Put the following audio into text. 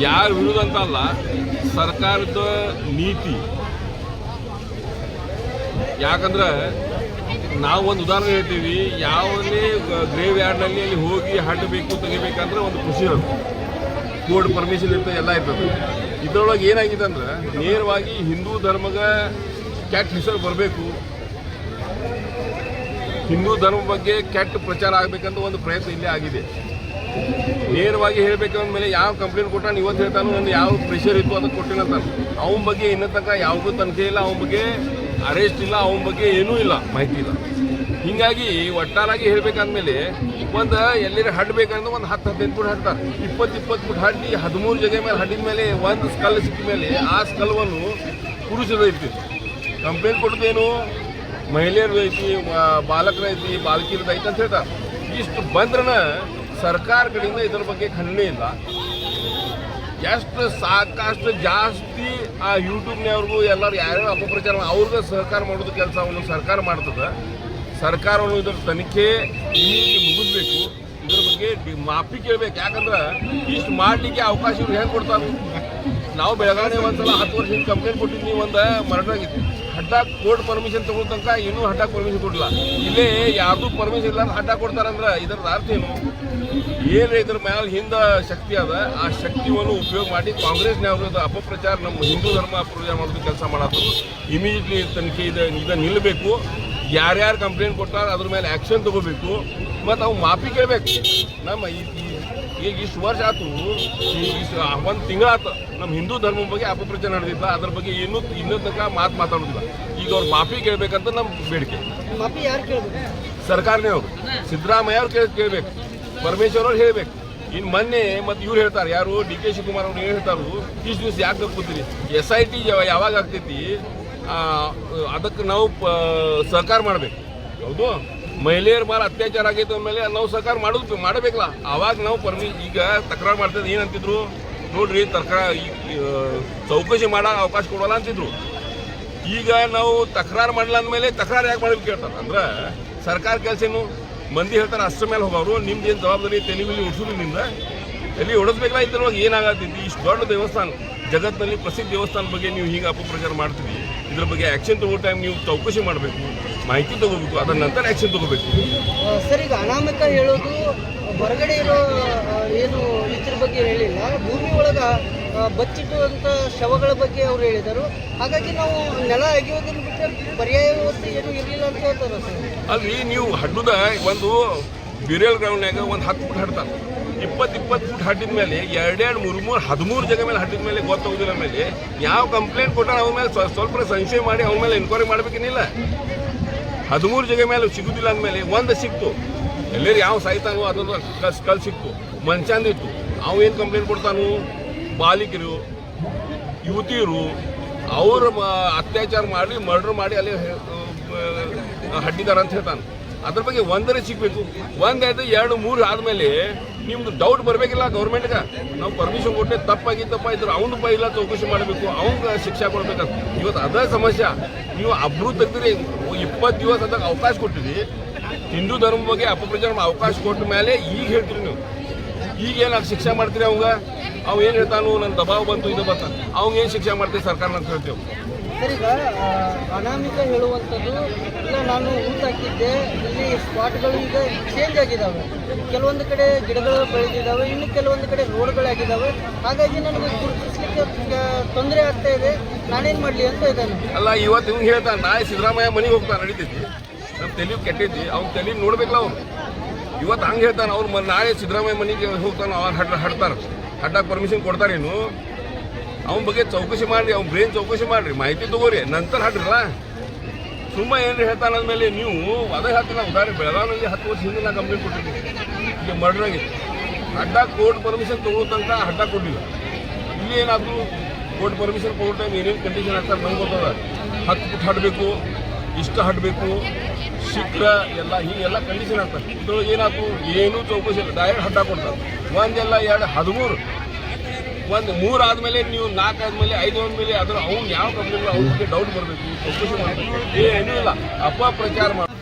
ಯಾರ ವಿರುದ್ಧ ಅಂತ ಅಲ್ಲ, ಸರ್ಕಾರದ ನೀತಿ. ಯಾಕಂದ್ರೆ ನಾವು ಒಂದು ಉದಾಹರಣೆ ಹೇಳ್ತೀವಿ ಯಾವುದೇ ಗ್ರೇವ್ ಯಾರ್ಡ್ನಲ್ಲಿ ಅಲ್ಲಿ ಹೋಗಿ ಹಡ್ಬೇಕು ತೆಗಿಬೇಕಂದ್ರೆ ಒಂದು ಖುಷಿ ಇರುತ್ತೆ ಕೋರ್ಟ್ ಪರ್ಮಿಷನ್ ಇರ್ತದೆ ಎಲ್ಲ ಇರ್ತದೆ. ಇದರೊಳಗೆ ಏನಾಗಿದೆ ಅಂದ್ರೆ, ನೇರವಾಗಿ ಹಿಂದೂ ಧರ್ಮಗ ಕೆಟ್ಟ ಹೆಸರು ಬರಬೇಕು. ಹಿಂದೂ ಧರ್ಮ ಬಗ್ಗೆ ಕೆಟ್ಟ ಪ್ರಚಾರ ಆಗಬೇಕಂತ ಒಂದು ಪ್ರಯತ್ನ ಇಲ್ಲೇ ಆಗಿದೆ. ನೇರವಾಗಿ ಹೇಳಬೇಕು ಅಂದಮೇಲೆ ಯಾವ ಕಂಪ್ಲೇಂಟ್ ಕೊಟ್ಟಾನ ಇವತ್ತು ಹೇಳ್ತಾನು ನನ್ನ ಯಾವ ಪ್ರೆಷರ್ ಇತ್ತು ಅದಕ್ಕೆ ಕೊಟ್ಟಿನಂತಾನ ಅವನ ಬಗ್ಗೆ ಇನ್ನೂ ತನಕ ಯಾವಾಗೂ ತನಿಖೆ ಇಲ್ಲ, ಅವನ ಬಗ್ಗೆ ಅರೆಸ್ಟ್ ಇಲ್ಲ, ಅವನ ಬಗ್ಗೆ ಏನೂ ಇಲ್ಲ, ಮಾಹಿತಿ ಇಲ್ಲ. ಹೀಗಾಗಿ ಒಟ್ಟಾರಾಗಿ ಹೇಳ್ಬೇಕಂದ್ಮೇಲೆ ಒಂದು ಎಲ್ಲರೂ ಹಡ್ಬೇಕಂದ್ರೆ ಒಂದು ಹತ್ತು ಹದಿನೈದು ಫುಟ್ ಹಡ್ತಾರೆ. ಇಪ್ಪತ್ತು ಇಪ್ಪತ್ತು ಫುಟ್ ಹಡ್ಡಿ ಹದಿಮೂರು ಜಗ ಮೇಲೆ ಹಡ್ಡಿದ ಮೇಲೆ ಒಂದು ಸ್ಕಲ್ ಸಿಕ್ಕಿದ ಮೇಲೆ ಆ ಸ್ಕಲ್ವನ್ನು ಪುರುಷರು ಇರ್ತೀವಿ ಕಂಪ್ಲೇಂಟ್ ಕೊಡೋದೇನು ಮಹಿಳೆಯರದು ಐತಿ, ಮ- ಬಾಲಕರ ಐತಿ ಅಂತ ಹೇಳ್ತಾರೆ. ಇಷ್ಟು ಬಂದ್ರನ ಸರ್ಕಾರ ಕಡೆಯಿಂದ ಇದ್ರ ಬಗ್ಗೆ ಖಂಡನೆ ಇಲ್ಲ. ಎಷ್ಟು ಸಾಕಷ್ಟು ಜಾಸ್ತಿ ಆ ಯೂಟ್ಯೂಬ್ನವ್ರಿಗೂ ಎಲ್ಲರೂ ಯಾರ್ಯಾರು ಅಪಪ್ರಚಾರ ಅವ್ರಿಗೆ ಸಹಕಾರ ಮಾಡೋದು ಕೆಲಸವನ್ನು ಸರ್ಕಾರ ಮಾಡ್ತದೆ. ಸರ್ಕಾರವನ್ನು ಇದರ ತನಿಖೆ ಮುಗಿಸ್ಬೇಕು. ಇದ್ರ ಬಗ್ಗೆ ಮಾಫಿ ಕೇಳ್ಬೇಕು. ಯಾಕಂದ್ರೆ ಇಷ್ಟು ಮಾಡಲಿಕ್ಕೆ ಅವಕಾಶ ಇವ್ರು ಹೆಂಗೆ ಕೊಡ್ತಾರೆ ನಾವು ಬೆಳಗಾವಿ ಒಂದ್ಸಲ ಹತ್ತು ವರ್ಷ ಕಂಪ್ಲೇಂಟ್ ಕೊಟ್ಟಿದ್ವಿ ಒಂದು ಮರ್ಡರ್ ಹಡ್ಡ ಕೋರ್ಟ್ ಪರ್ಮಿಷನ್ ತಗೊಳ್ಳೋ ತನಕ ಇನ್ನೂ ಹಠ ಪರ್ಮಿಷನ್ ಕೊಡಲ್ಲ ಇಲ್ಲೇ ಯಾರ್ದು ಪರ್ಮಿಷನ್ ಇಲ್ಲ ಹಡ್ಡ ಕೊಡ್ತಾರಂದ್ರೆ ಇದರ ಅರ್ಥ ಏನು? ಏನು ಇದ್ರ ಮೇಲೆ ಹಿಂದೆ ಶಕ್ತಿ ಅದ? ಆ ಶಕ್ತಿಯನ್ನು ಉಪಯೋಗ ಮಾಡಿ ಕಾಂಗ್ರೆಸ್ನವರು ಅಪಪ್ರಚಾರ ನಮ್ಮ ಹಿಂದೂ ಧರ್ಮ ಅಪಪ್ರಚಾರ ಮಾಡೋದು ಕೆಲಸ ಮಾಡತ್ತು ಇಮಿಡಿಯೇಟ್ಲಿ ತನಿಖೆ ಇದೆ ಇದನ್ನು ನಿಲ್ಲಬೇಕು ಯಾರ್ಯಾರು ಕಂಪ್ಲೇಂಟ್ ಕೊಟ್ಟಾರ ಅದ್ರ ಮೇಲೆ ಆ್ಯಕ್ಷನ್ ತಗೋಬೇಕು. ಮತ್ತು ಅವು ಮಾಪಿ ಕೇಳಬೇಕು. ನಮ್ಮ ಈ- ಈಗ ಇಷ್ಟು ವರ್ಷ ಆಯ್ತು ಒಂದು ತಿಂಗಳಾತು ನಮ್ಮ ಹಿಂದೂ ಧರ್ಮ ಬಗ್ಗೆ ಅಪಪ್ರಚಾರ ನಡೆದಿಲ್ಲ ಅದ್ರ ಬಗ್ಗೆ ಇನ್ನೂ ಇನ್ನೂ ತನಕ ಮಾತು ಮಾತಾಡೋದಿಲ್ಲ. ಈಗ ಅವ್ರು ಮಾಫಿ ಕೇಳಬೇಕಂತ ನಮ್ಮ ಬೇಡಿಕೆ. ಮಾಫಿ ಯಾರು ಕೇಳ್ಬೇಕು? ಸರ್ಕಾರನೇ ಅವರು. ಸಿದ್ದರಾಮಯ್ಯ ಅವ್ರು ಕೇಳಿ ಕೇಳಬೇಕು. ಪರಮೇಶ್ವರ್ ಅವ್ರು ಹೇಳಬೇಕು. ಇನ್ನು ಮೊನ್ನೆ ಮತ್ತು ಇವ್ರು ಹೇಳ್ತಾರೆ ಯಾರು ಡಿ ಕೆ ಶಿವಕುಮಾರ್ ಅವ್ರು ಏನು ಹೇಳ್ತಾರು ಇಷ್ಟು ದಿವಸ ಯಾಕೆ ಕೂತೀರಿ ಎಸ್ ಐ ಟಿ ಯಾವಾಗ ಆಗ್ತೈತಿ ಅದಕ್ಕೆ ನಾವು ಸಹಕಾರ ಮಾಡಬೇಕು. ಹೌದು? ಮಹಿಳೆಯರ ಮೇಲೆ ಅತ್ಯಾಚಾರ ಆಗೈತೆ ಅಂದಮೇಲೆ ನಾವು ಸರ್ಕಾರ ಮಾಡೋದು ಮಾಡಬೇಕಲ್ಲ. ಆವಾಗ ನಾವು ಪರ್ಮಿ, ಈಗ ತಕರಾರು ಮಾಡ್ತಿದ್ದು ಏನಂತಿದ್ರು? ನೋಡ್ರಿ ತಕರಾ ಚೌಕಶಿ ಮಾಡೋ ಅವಕಾಶ ಕೊಡೋಲ್ಲ ಅಂತಿದ್ರು. ಈಗ ನಾವು ತಕರಾರು ಮಾಡಲ್ಲ ಅಂದಮೇಲೆ ತಕರಾರು ಯಾಕೆ ಮಾಡಬೇಕು ಕೇಳ್ತಾರೆ? ಅಂದ್ರೆ ಸರ್ಕಾರ ಕೆಲಸ ಏನು? ಮಂದಿ ಹೇಳ್ತಾರೆ ಅಷ್ಟರ ಮೇಲೆ ಹೋಗೋರು ನಿಮ್ದು ಏನು ಜವಾಬ್ದಾರಿ ತೆಲಿವಿಲಿ ಉಡ್ಸೋದು ನಿಮ್ದ? ಎಲ್ಲಿ ಹೊಡೆಸ್ಬೇಕಲ್ಲ ಇದ್ರೊಳಗೆ ಏನಾಗತ್ತೈತಿ ಇಷ್ಟು ದೊಡ್ಡ ದೇವಸ್ಥಾನ. ಜಗತ್ತಿನಲ್ಲಿ ಪ್ರಸಿದ್ಧ ದೇವಸ್ಥಾನ ಬಗ್ಗೆ ನೀವು ಹೀಗೆ ಅಪಪ್ರಚಾರ ಮಾಡ್ತೀವಿ ಇದ್ರ ಬಗ್ಗೆ ಆ್ಯಕ್ಷನ್ ತಗೋ ಟೈಮ್ ನೀವು ಚೌಕಶಿ ಮಾಡಬೇಕು ಮಾಹಿತಿ ತಗೋಬೇಕು ಅದರ ನಂತರ ಆಕ್ಷನ್ ತಗೋಬೇಕು. ಸರ್ ಈಗ ಅನಾಮಿಕ ಹೇಳೋದು ಹೊರಗಡೆ ಇರೋ ಏನು ಇದ್ರ ಬಗ್ಗೆ ಹೇಳಿಲ್ಲ. ಭೂಮಿ ಒಳಗ ಬಚ್ಚಿಟ್ಟುವಂತ ಬಚ್ಚಿಟ್ಟುವಂಥ ಶವಗಳ ಬಗ್ಗೆ ಅವ್ರು ಹೇಳಿದರು. ಹಾಗಾಗಿ ನಾವು ನೆಲ ಅಗಿಯೋದನ್ನು ಬಿಟ್ಟರೆ ಪರ್ಯಾಯ ವ್ಯವಸ್ಥೆ ಏನು ಇರಲಿಲ್ಲ ಅಂತ ಹೇಳ್ತಾರೆ ಸರ್? ಅಲ್ಲಿ ನೀವು ಹಡ್ಡುದ ಒಂದು ಬಿರಿಯಲ್ ಗ್ರೌಂಡ್ನಾಗ ಒಂದು ಹತ್ತು ಫುಟ್ ಹಡ್ತಾರೆ. ಇಪ್ಪತ್ತು ಇಪ್ಪತ್ತು ಫುಟ್ ಹಾಟಿದ ಮೇಲೆ, ಎರಡೆರಡು ಮೂರು ಮೂರು ಹದಿಮೂರು ಜಗ ಮೇಲೆ ಹಾಟಿದ ಮೇಲೆ ಗೊತ್ತಾಗೋದಿಲ್ಲ ಮೇಲೆ ಯಾವ ಕಂಪ್ಲೇಂಟ್ ಕೊಟ್ಟಾರ ಅವ್ರ ಮೇಲೆ ಸ್ವ- ಸ್ವಲ್ಪ ಸಂಶಯ ಮಾಡಿ ಅವ್ರ ಮೇಲೆ ಎನ್ಕ್ವೈರಿ ಮಾಡ್ಬೇಕೇನಿಲ್ಲ. ಹದಿಮೂರು ಜಗ ಮೇಲೆ ಸಿಗುದಿಲ್ಲ ಅಂದಮೇಲೆ ಒಂದು ಸಿಕ್ತು. ಎಲ್ಲರೂ ಯಾವ ಸಾಯ್ತಾನೋ ಅದೊಂದು ಕಸ್ ಕಲ್ ಸಿಕ್ತು. ಮನುಷ್ಯಂದಿತ್ತು ಅವ ಏನು ಕಂಪ್ಲೇಂಟ್ ಕೊಡ್ತಾನು? ಬಾಲಿಕರು, ಯುವತಿಯರು, ಅವರು ಅತ್ಯಾಚಾರ ಮಾಡಿ ಮರ್ಡರ್ ಮಾಡಿ ಅಲ್ಲಿ ಹಡ್ಡಿದಾರ ಅಂತ ಹೇಳ್ತಾನೆ. ಅದ್ರ ಬಗ್ಗೆ ಒಂದರೇ ಸಿಗ್ಬೇಕು. ಒಂದಾಯ್ತು ಎರಡು, ಮೂರು ಆದಮೇಲೆ ನಿಮ್ದು ಡೌಟ್ ಬರಬೇಕಿಲ್ಲ ಗೌರ್ಮೆಂಟ್ಗೆ ನಾವು ಪರ್ಮಿಷನ್ ಕೊಟ್ಟೆ ತಪ್ಪಾಗಿತ್ತಪ್ಪ ಇದ್ರೆ ಅವನ ಪೈ ಇಲ್ಲ ಚೌಕಶಿ ಮಾಡಬೇಕು, ಅವ್ನಿಗೆ ಶಿಕ್ಷೆ ಕೊಡ್ಬೇಕಂತ. ಇವತ್ತು ಅದೇ ಸಮಸ್ಯೆ. ನೀವು ಅಬ್ರು ತೆಗ್ದಿರಿ. ಇಪ್ಪತ್ತು ದಿವಸ ಅದಕ್ಕೆ ಅವಕಾಶ ಕೊಟ್ಟಿರಿ. ಹಿಂದೂ ಧರ್ಮ ಬಗ್ಗೆ ಅಪಪ್ರಚಾರ ಅವಕಾಶ ಕೊಟ್ಟ ಮೇಲೆ ಈಗ ಹೇಳ್ತೀರಿ ನೀವು. ಈಗ ಏನು ಶಿಕ್ಷೆ ಮಾಡ್ತೀರಿ ಅವಂಗ ಅವ್ ಏನು ಹೇಳ್ತಾನು ನನ್ನ ದಬಾವ್ ಬಂತು, ಇದು ಬಂತ. ಅವಂಗ ಏನು ಶಿಕ್ಷೆ ಮಾಡ್ತೀವಿ ಸರ್ಕಾರ ಅಂತ ಹೇಳ್ತೇವೆ. ಸರ್ ಈಗ ಅನಾಮಿಕ ಹೇಳುವಂಥದ್ದು ಇಲ್ಲ ನಾನು ಹಾಕಿದ್ದೆ ಇಲ್ಲಿ ಸ್ಪಾಟ್ಗಳು ಈಗ ಚೇಂಜ್ ಆಗಿದ್ದಾವೆ ಕೆಲವೊಂದು ಕಡೆ ಗಿಡಗಳು ಬೆಳೆದಿದ್ದಾವೆ ಇನ್ನು ಕೆಲವೊಂದು ಕಡೆ ರೋಡ್ಗಳಾಗಿದ್ದಾವೆ ಹಾಗಾಗಿ ನನಗೆ ಗುರುತಿಸ್ಲಿಕ್ಕೆ ತೊಂದರೆ ಆಗ್ತಾ ಇದೆ. ನಾನೇನು ಮಾಡಲಿ ಅಂತ ಇದ್ದಾನೆ. ಅಲ್ಲ, ಇವತ್ತು ಹಿಂಗೆ ಹೇಳ್ತಾನೆ ನಾಳೆ ಸಿದ್ದರಾಮಯ್ಯ ಮನೆಗೆ ಹೋಗ್ತಾನೆ, ನಡೀತೈತಿ. ನಮ್ಮ ತಲೆ ಕೆಟ್ಟೈತಿ, ಅವ್ನ ತಲೆ ನೋಡ್ಬೇಕಲ್ಲ ಅವ್ನು. ಇವತ್ತು ಹಂಗೆ ಹೇಳ್ತಾನೆ ಅವ್ರು ನಾಳೆ ಸಿದ್ದರಾಮಯ್ಯ ಮನೆಗೆ ಹೋಗ್ತಾನೆ ಅವ್ರು ಹಡ್ ಹಡ್ತಾರೆ ಹಡ್ಡಕ್ಕೆ ಪರ್ಮಿಷನ್ ಕೊಡ್ತಾರೇನು? ಅವನ ಬಗ್ಗೆ ಚೌಕಸಿ ಮಾಡ್ರಿ, ಅವ್ನ ಬ್ರೇನ್ ಚೌಕಸಿ ಮಾಡಿರಿ. ಮಾಹಿತಿ ತಗೋರಿ. ನಂತರ ಹಾಡ್ರಲ್ಲ? ಸುಮ್ಮ ಏನ್ರಿ ಹೇಳ್ತಾನೆ ಅಂದಮೇಲೆ ನೀವು ಅದೇ ಹೇಳ್ತೀನಿ ಉದಾಹರಣೆ ಬೆಳಗಾವಿನಲ್ಲಿ ಹತ್ತು ವರ್ಷ ಹಿಂದೆ ನಾ ಕಂಪ್ಲೇಂಟ್ ಕೊಟ್ಟಿದ್ದೀನಿ ಈಗ ಮರ್ಡರ್ ಆಗಿತ್ತು. ಅಡ್ಡ ಕೋರ್ಟ್ ಪರ್ಮಿಷನ್ ತಗೊಳ್ಳೋ ತನಕ ಅಡ್ಡ ಕೊಟ್ಟಿಲ್ಲ. ಇಲ್ಲಿ ಕೋರ್ಟ್ ಪರ್ಮಿಷನ್ ಕೊಡೋ ಟೈಮ್ ಏನೇನು ಕಂಡೀಷನ್ ಆಗ್ತಾರೆ ನಂಗೆ ಗೊತ್ತದ? ಹತ್ತು ಫುಟ್ ಹಡಬೇಕು, ಇಷ್ಟು ಹಡ್ಬೇಕು ಶೀಘ್ರ ಎಲ್ಲ ಹೀಗೆಲ್ಲ ಕಂಡೀಷನ್ ಆಗ್ತದೆ ಇದ್ರೊಳಗೆ ಏನಾಯ್ತು ಏನೂ ಚೌಕಸಿ ಇಲ್ಲ. ಡೈರೆಕ್ಟ್ ಹಡ್ಡ ಕೊಡ್ತಾರೆ. ಒಂದೆಲ್ಲ ಎರಡು ಹದಿಮೂರು. ಒಂದು ಮೂರು ಆದಮೇಲೆ ನೀವು ನಾಲ್ಕು ಆದ್ಮೇಲೆ ಐದು ಆದಮೇಲೆ ಅದ್ರ ಅವ್ನು ಯಾವ ಕಂಪ್ನಿ ಅವ್ನಿಗೆ ಡೌಟ್ ಬರಬೇಕು ಇಲ್ಲ. ಅಪಪ್ರಚಾರ ಮಾಡಿ.